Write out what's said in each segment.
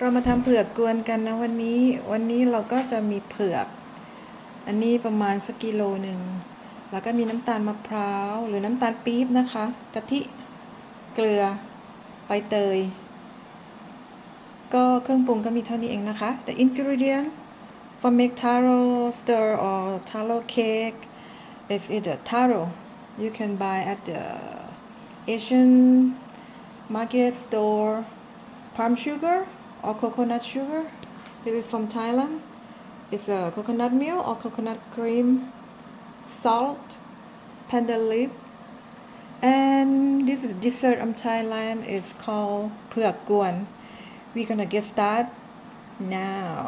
เรามาทำเผือกกวนกันนะวันนี้ วันนี้เราก็จะมีเผือก อันนี้ประมาณสักกิโลหนึ่ง แล้วก็มีน้ำตาลมะพร้าว หรือน้ำตาลปี๊บนะคะ กะทิ เกลือ ใบเตย ก็เครื่องปรุงก็มีเท่านี้เองนะคะ The ingredient for make taro stir or taro cake is either taro you can buy at the Asian market store palm sugar or coconut sugar this is from Thailand it's a coconut milk or coconut cream salt pandan leaf and this is dessert of Thailand it's called เผือกกวน we're gonna get started now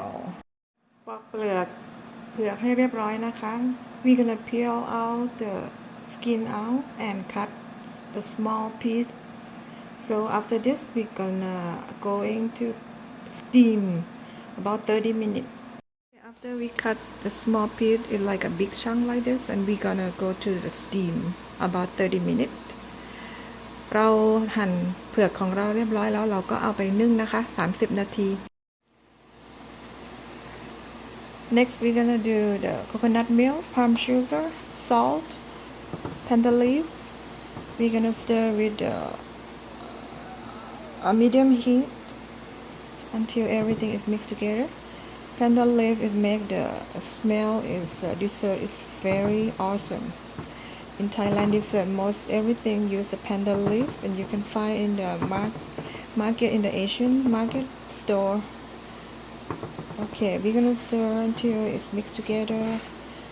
ปอกเปลือกเผือกให้เรียบร้อยนะคะ we're gonna peel out the skin out and cut the small piece so after this we're gonna going to steam about 30 minutes after we cut the small piece in like a big chunk like this and we're gonna go to the steam about 30 minutes เราหั่นเผือกของเราเรียบร้อยแล้วเราก็เอาไปนึ่งนะคะ 30 นาที Next we're gonna do the coconut milk, palm sugar, salt, panda leaf. We're gonna stir with the a medium heat until everything is mixed together. Panda leaf is make the smell is uh, dessert is very awesome. In Thailand, dessert most everything use the panda leaf, and you can find in the mar- market in the Asian market store. Okay, we're gonna stir until it's mixed together.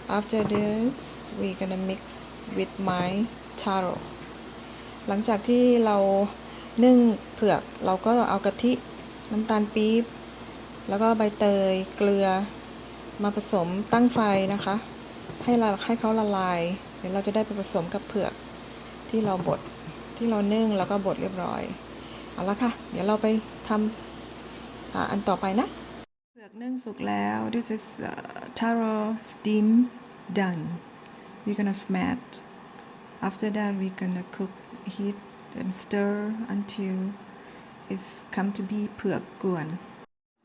After this, we're gonna mix with my taro. หลังจากที่เรานึ่งเผือกเราก็เอากะทิ น้ำตาลปี๊บ แล้วก็ใบเตย เกลือ มาผสมตั้งไฟนะคะ ให้เราให้เขาละลาย เดี๋ยวเราจะได้ไปผสมกับเผือกที่เราบดที่เรานึ่งแล้วก็บดเรียบร้อย เอาละค่ะ เดี๋ยวเราไปทำอันต่อไปนะ เผือกนึ่งสุกแล้ว this is uh, taro steam done we're gonna smash after that we're gonna cook heat and stir until it's come to be เผือกกวน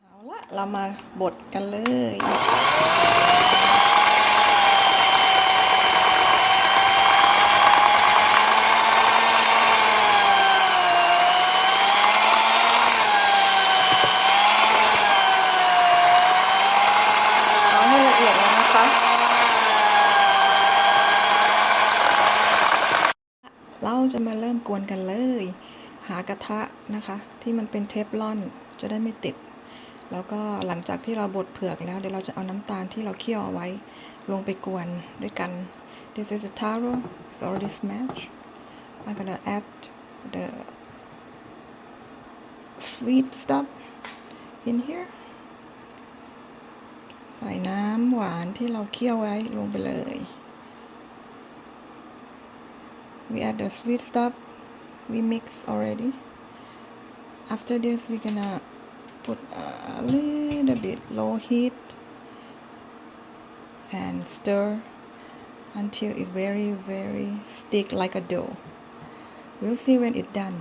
เอาละเรามาบดกันเลยเอาให้ละเอียดนะคะเราจะมาเริ่มกวนกันเลยากระทะนะคะ ที่มันเป็นเทฟลอนจะได้ไม่ติด แล้วก็หลังจากที่เราบดเผือกแล้วเดี๋ยวเราจะเอาน้ำตาลที่เราเคี่ยวเอาไว้ ลงไปกวนด้วยกัน This is a taro it's already smashed I'm gonna add the sweet stuff in here ใส่น้ำหวานที่เราเคี่ยวไว้ลงไปเลย we add the sweet stuff we mix already after this we're gonna put a little bit low heat and stir until it very very stick like a dough we'll see when it done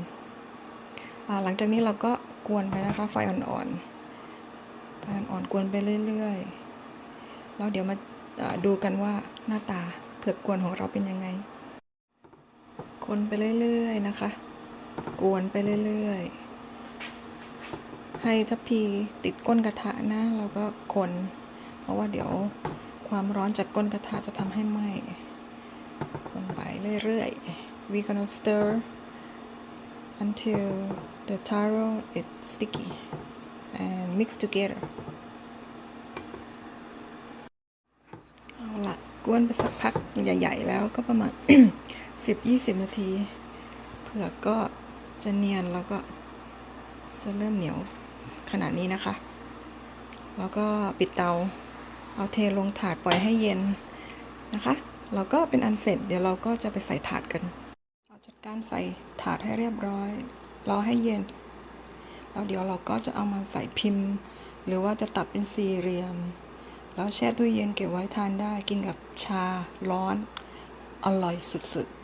หลังจากนี้เราก็กวนไปนะคะไฟอ่อนๆไฟอ่อนๆกวนไปเรื่อยๆแล้วเดี๋ยวมาดูกันว่าหน้าตาเผือกกวนของเราเป็นยังไง คนไปเรื่อยๆนะคะ กวนไปเรื่อยๆ ให้ทัพพีติดก้นกระทะนะเราก็คน เพราะว่าเดี๋ยวความร้อนจากก้นกระทะจะทำให้ไหม้คนไปเรื่อยๆ we gonna stir until the taro is sticky and mix together เอาละกวนไปสักพักใหญ่ ๆ แล้วก็ประมาณ 10-20นาที เผือกก็จะเนียนแล้วก็จะเริ่มเหนียวขนาดนี้นะคะ แล้วก็ปิดเตา เอาเทลงถาดปล่อยให้เย็นนะคะเราก็เป็นอันเสร็จเดี๋ยวเราก็จะไปใส่ถาดกัน เราจัดการใส่ถาดให้เรียบร้อย รอให้เย็น แล้วเดี๋ยวเราก็จะเอามาใส่พิมพ์ หรือว่าจะตัดเป็นสี่เหลี่ยม แล้วแช่ตู้เย็นเก็บไว้ทานได้กินกับชาร้อน อร่อยสุดๆ